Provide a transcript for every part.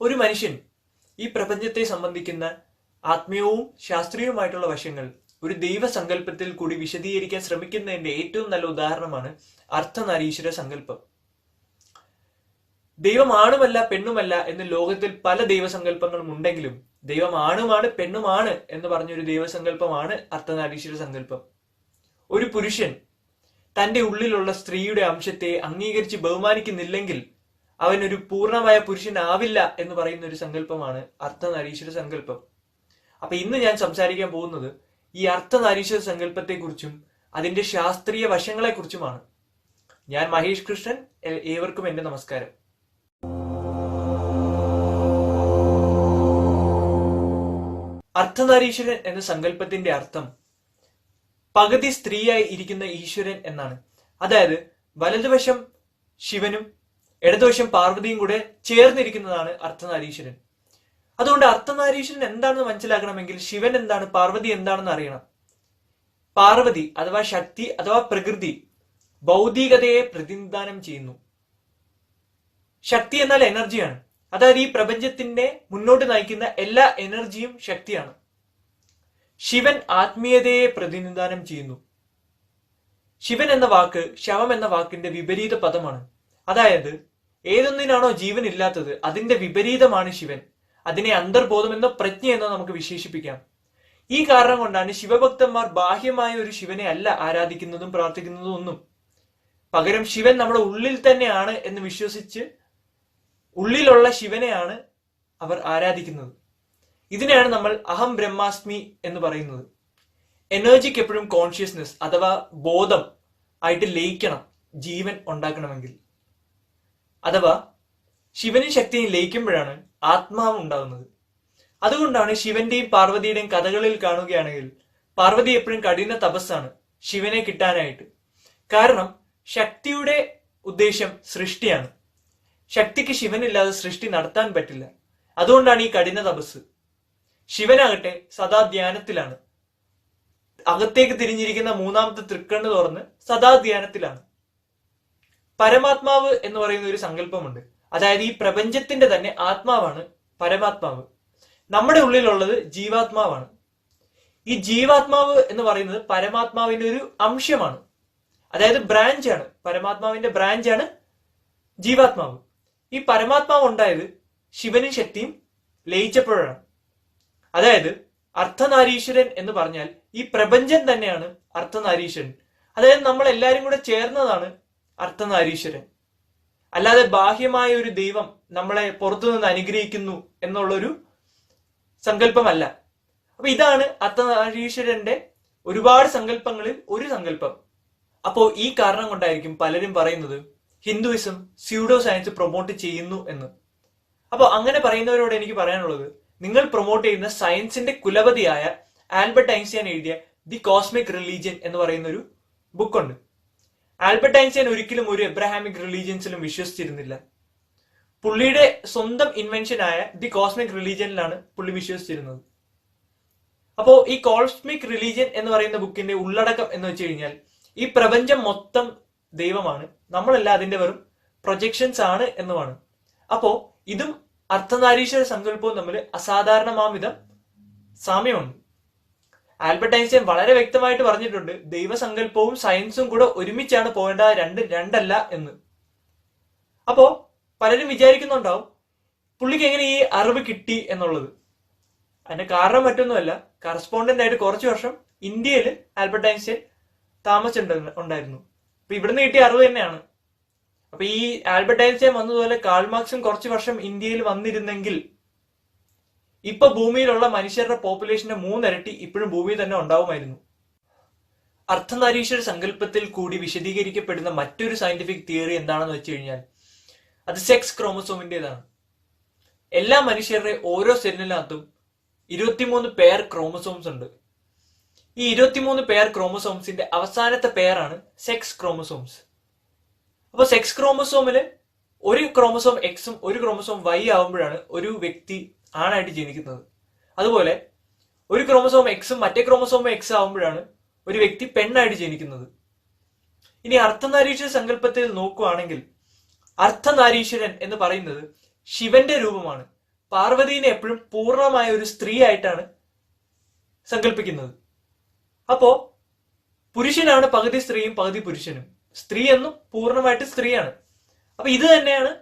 മനുഷ്യൻ ഈ പ്രപഞ്ചത്തെ സംബന്ധിക്കുന്ന ആത്മീയവും ശാസ്ത്രീയവുമായിട്ടുള്ള വശങ്ങൾ ഒരു ദൈവസങ്കല്പത്തിൽ കൂടി വിശദീകരിക്കാൻ ശ്രമിക്കുന്നതിന്റെ ഏറ്റവും നല്ല ഉദാഹരണമാണ് അർത്ഥനാരീശ്വര സങ്കല്പം. ദൈവം ആണുമല്ല പെണ്ണുമല്ല എന്ന് ലോകത്തിൽ പല ദൈവസങ്കല്പങ്ങളും ഉണ്ടെങ്കിലും ദൈവം ആണുമാണ് പെണ്ണുമാണ് എന്ന് പറഞ്ഞൊരു ദൈവസങ്കല്പമാണ് അർത്ഥനാരീശ്വര സങ്കല്പം. ഒരു പുരുഷൻ തന്റെ ഉള്ളിലുള്ള സ്ത്രീയുടെ അംശത്തെ അംഗീകരിച്ച് ബഹുമാനിക്കുന്നില്ലെങ്കിൽ അവൻ ഒരു പൂർണമായ പുരുഷനാവില്ല എന്ന് പറയുന്ന ഒരു സങ്കല്പമാണ് അർത്ഥനാരീശ്വര സങ്കല്പം. അപ്പൊ ഇന്ന് ഞാൻ സംസാരിക്കാൻ പോകുന്നത് ഈ അർത്ഥനാരീശ്വര സങ്കല്പത്തെക്കുറിച്ചും അതിന്റെ ശാസ്ത്രീയ വശങ്ങളെക്കുറിച്ചുമാണ്. ഞാൻ മഹേഷ് കൃഷ്ണൻ ഏവർക്കും എന്റെ നമസ്കാരം. അർത്ഥനാരീശ്വരൻ എന്ന സങ്കല്പത്തിന്റെ അർത്ഥം പകുതി സ്ത്രീയായി ഇരിക്കുന്ന ഈശ്വരൻ എന്നാണ്. അതായത് വലതുവശം ശിവനും ഇടതുവശം പാർവതിയും കൂടെ ചേർന്നിരിക്കുന്നതാണ് അർത്ഥനാരീശ്വരൻ. അതുകൊണ്ട് അർത്ഥനാരീശ്വരൻ എന്താണെന്ന് മനസ്സിലാക്കണമെങ്കിൽ ശിവൻ എന്താണ് പാർവതി എന്താണെന്ന് അറിയണം. പാർവതി അഥവാ ശക്തി അഥവാ പ്രകൃതി ഭൗതികതയെ പ്രതിനിധാനം ചെയ്യുന്നു. ശക്തി എന്നാൽ എനർജിയാണ്. അതായത് ഈ പ്രപഞ്ചത്തിന്റെ മുന്നോട്ട് നയിക്കുന്ന എല്ലാ എനർജിയും ശക്തിയാണ്. ശിവൻ ആത്മീയതയെ പ്രതിനിധാനം ചെയ്യുന്നു. ശിവൻ എന്ന വാക്ക് ശവം എന്ന വാക്കിന്റെ വിപരീത പദമാണ്. അതായത് ഏതൊന്നിനാണോ ജീവൻ ഇല്ലാത്തത് അതിന്റെ വിപരീതമാണ് ശിവൻ. അതിനെ അന്തർബോധമെന്നോ പ്രജ്ഞ എന്നോ നമുക്ക് വിശേഷിപ്പിക്കാം. ഈ കാരണം കൊണ്ടാണ് ശിവഭക്തന്മാർ ബാഹ്യമായ ഒരു ശിവനെ അല്ല ആരാധിക്കുന്നതും പ്രാർത്ഥിക്കുന്നതും ഒന്നും. പകരം ശിവൻ നമ്മുടെ ഉള്ളിൽ തന്നെയാണ് എന്ന് വിശ്വസിച്ച് ഉള്ളിലുള്ള ശിവനെയാണ് അവർ ആരാധിക്കുന്നത്. ഇതിനെയാണ് നമ്മൾ അഹം ബ്രഹ്മാസ്മി എന്ന് പറയുന്നത്. എനർജിക്ക് എപ്പോഴും കോൺഷ്യസ്നെസ് അഥവാ ബോധം ആയിട്ട് ലയിക്കണം ജീവൻ ഉണ്ടാക്കണമെങ്കിൽ. അഥവാ ശിവനും ശക്തിയും ലയിക്കുമ്പോഴാണ് ആത്മാവ് ഉണ്ടാകുന്നത് അതുകൊണ്ടാണ് ശിവന്റെയും പാർവതിയുടെയും കഥകളിൽ കാണുകയാണെങ്കിൽ പാർവതി എപ്പോഴും കഠിന തപസ്സാണ് ശിവനെ കിട്ടാനായിട്ട്. കാരണം ശക്തിയുടെ ഉദ്ദേശം സൃഷ്ടിയാണ്. ശക്തിക്ക് ശിവനില്ലാതെ സൃഷ്ടി നടത്താൻ പറ്റില്ല. അതുകൊണ്ടാണ് ഈ കഠിന തപസ് ശിവനാകട്ടെ സദാ ധ്യാനത്തിലാണ്. അകത്തേക്ക് തിരിഞ്ഞിരിക്കുന്ന മൂന്നാമത്തെ തൃക്കണ്ണ് തുറന്ന് സദാ ധ്യാനത്തിലാണ്. പരമാത്മാവ് എന്ന് പറയുന്ന ഒരു സങ്കല്പമുണ്ട്. അതായത് ഈ പ്രപഞ്ചത്തിന്റെ തന്നെ ആത്മാവാണ് പരമാത്മാവ്. നമ്മുടെ ഉള്ളിലുള്ളത് ജീവാത്മാവാണ്. ഈ ജീവാത്മാവ് എന്ന് പറയുന്നത് പരമാത്മാവിന്റെ ഒരു അംശമാണ്. അതായത് ബ്രാഞ്ചാണ് പരമാത്മാവിന്റെ ബ്രാഞ്ചാണ് ജീവാത്മാവ്. ഈ പരമാത്മാവ് ഉണ്ടായത് ശിവനും ശക്തിയും ലയിച്ചപ്പോഴാണ്. അതായത് അർത്ഥനാരീശ്വരൻ എന്ന് പറഞ്ഞാൽ ഈ പ്രപഞ്ചം തന്നെയാണ് അർത്ഥനാരീശ്വരൻ. അതായത് നമ്മൾ എല്ലാരും കൂടെ ചേർന്നതാണ് അർത്ഥനാരീശ്വരൻ അല്ലാതെ ബാഹ്യമായ ഒരു ദൈവം നമ്മളെ പുറത്തുനിന്ന് അനുഗ്രഹിക്കുന്നു എന്നുള്ളൊരു സങ്കല്പമല്ല. അപ്പൊ ഇതാണ് അർത്ഥനാരീശ്വരന്റെ ഒരുപാട് സങ്കല്പങ്ങളിൽ ഒരു സങ്കല്പം. അപ്പോ ഈ കാരണം കൊണ്ടായിരിക്കും പലരും പറയുന്നത് ഹിന്ദുവിസം സ്യൂഡോ സയൻസ് പ്രൊമോട്ട് ചെയ്യുന്നു എന്ന്. അപ്പോൾ അങ്ങനെ പറയുന്നവരോട് എനിക്ക് പറയാനുള്ളത് നിങ്ങൾ പ്രൊമോട്ട് ചെയ്യുന്ന സയൻസിന്റെ കുലപതിയായ ആൽബർട്ട് ഐൻസ്റ്റൈൻ എഴുതിയ ദി കോസ്മിക് റിലീജിയൻ എന്ന് പറയുന്ന ഒരു ബുക്കുണ്ട്. ആൽബർട്ട് ഐൻസ്റ്റൈൻ ഒരിക്കലും ഒരു എബ്രഹാമിക് റിലീജിയൻസിലും വിശ്വസിച്ചിരുന്നില്ല. പുള്ളിയുടെ സ്വന്തം ഇൻവെൻഷൻ ആയ ദി കോസ്മിക് റിലീജിയനിലാണ് പുള്ളി വിശ്വസിച്ചിരുന്നത്. അപ്പോ ഈ കോസ്മിക് റിലീജിയൻ എന്ന് പറയുന്ന ബുക്കിന്റെ ഉള്ളടക്കം എന്ന് വെച്ച് കഴിഞ്ഞാൽ ഈ പ്രപഞ്ചം മൊത്തം ദൈവമാണ്. നമ്മളല്ല അതിന്റെ വെറും പ്രൊജക്ഷൻസ് ആണ് എന്നുമാണ്. അപ്പോ ഇതും അർത്ഥനാരീശ്വര സങ്കല്പവും തമ്മിൽ അസാധാരണമാം വിധം സാമ്യമുണ്ട്. ആൽബർട്ട് ഐൻസ്റ്റൈൻ വളരെ വ്യക്തമായിട്ട് പറഞ്ഞിട്ടുണ്ട് ദൈവസങ്കല്പവും സയൻസും കൂടെ ഒരുമിച്ചാണ് പോകേണ്ട രണ്ട് രണ്ടല്ല എന്ന്. അപ്പോ പലരും വിചാരിക്കുന്നുണ്ടാവും പുള്ളിക്ക് എങ്ങനെ ഈ അറിവ് കിട്ടി എന്നുള്ളത്. അതിന്റെ കാരണം മറ്റൊന്നുമല്ല കറസ്പോണ്ടന്റ് ആയിട്ട് കുറച്ച് വർഷം ഇന്ത്യയിൽ ആൽബർട്ട് ഐൻസ്റ്റൈൻ താമസിച്ചിട്ടുണ്ട് ഉണ്ടായിരുന്നു. അപ്പൊ ഇവിടുന്ന് കിട്ടിയ അറിവ് തന്നെയാണ്. അപ്പൊ ഈ ആൽബർട്ട് ഐൻസ്റ്റൈൻ വന്നതുപോലെ കാൾമാർക്സും കുറച്ച് വർഷം ഇന്ത്യയിൽ വന്നിരുന്നെങ്കിൽ ഇപ്പൊ ഭൂമിയിലുള്ള മനുഷ്യരുടെ പോപ്പുലേഷന്റെ മൂന്നിരട്ടി ഇപ്പോഴും ഭൂമിയിൽ തന്നെ ഉണ്ടാവുമായിരുന്നു. അർത്ഥനാരീശ്വര സങ്കല്പത്തിൽ കൂടി വിശദീകരിക്കപ്പെടുന്ന മറ്റൊരു സയന്റിഫിക് തിയറി എന്താണെന്ന് വെച്ച് കഴിഞ്ഞാൽ അത് സെക്സ് ക്രോമസോമിന്റേതാണ് എല്ലാ മനുഷ്യരുടെ ഓരോ സെല്ലിനകത്തും ഇരുപത്തിമൂന്ന് പെയർ ക്രോമസോംസ് ഉണ്ട്. ഈ ഇരുപത്തിമൂന്ന് പെയർ ക്രോമസോംസിന്റെ അവസാനത്തെ പെയറാണ് സെക്സ് ക്രോമസോംസ് അപ്പോൾ സെക്സ് ക്രോമസോമിൽ ഒരു ക്രോമസോം എക്സും ഒരു ക്രോമസോം വൈ ആവുമ്പോഴാണ് ഒരു വ്യക്തി ആണായിട്ട് ജനിക്കുന്നത്. അതുപോലെ ഒരു ക്രോമസോം എക്സും മറ്റേ ക്രോമസോം എക്സ് ആവുമ്പോഴാണ് ഒരു വ്യക്തി പെണ്ണായിട്ട് ജനിക്കുന്നത്. ഇനി അർത്ഥനാരീശ്വര സങ്കല്പത്തിൽ നോക്കുകയാണെങ്കിൽ അർത്ഥനാരീശ്വരൻ എന്ന് പറയുന്നത് ശിവന്റെ രൂപമാണ്. പാർവതീനെ എപ്പോഴും പൂർണമായ ഒരു സ്ത്രീ ആയിട്ടാണ് സങ്കല്പിക്കുന്നത്. അപ്പോ പുരുഷനാണ് പകുതി സ്ത്രീയും പകുതി പുരുഷനും. സ്ത്രീ എന്നും പൂർണമായിട്ട് സ്ത്രീയാണ്. അപ്പൊ ഇത് തന്നെയാണ്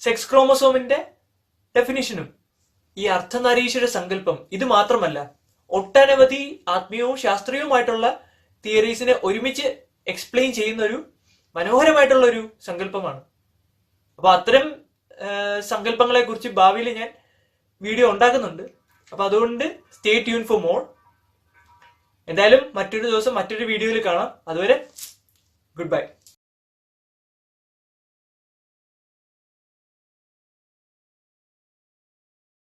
സെക്സ് ക്രോമസോമിന്റെ ഡെഫിനിഷനും ഈ അർത്ഥനാരീശ്വര സങ്കല്പം ഇത് മാത്രമല്ല. ഒട്ടനവധി ആത്മീയവും ശാസ്ത്രീയവുമായിട്ടുള്ള തിയറീസിനെ ഒരുമിച്ച് എക്സ്പ്ലെയിൻ ചെയ്യുന്ന ഒരു മനോഹരമായിട്ടുള്ള ഒരു സങ്കല്പമാണ്. അപ്പൊ അത്തരം സങ്കല്പങ്ങളെ കുറിച്ച് ഭാവിയിൽ ഞാൻ വീഡിയോ ഉണ്ടാക്കുന്നുണ്ട്. അപ്പൊ അതുകൊണ്ട് സ്റ്റേ ട്യൂൺ ഫോർ മോർ എന്തായാലും മറ്റൊരു ദിവസം മറ്റൊരു വീഡിയോയിൽ കാണാം. അതുവരെ ഗുഡ് ബൈ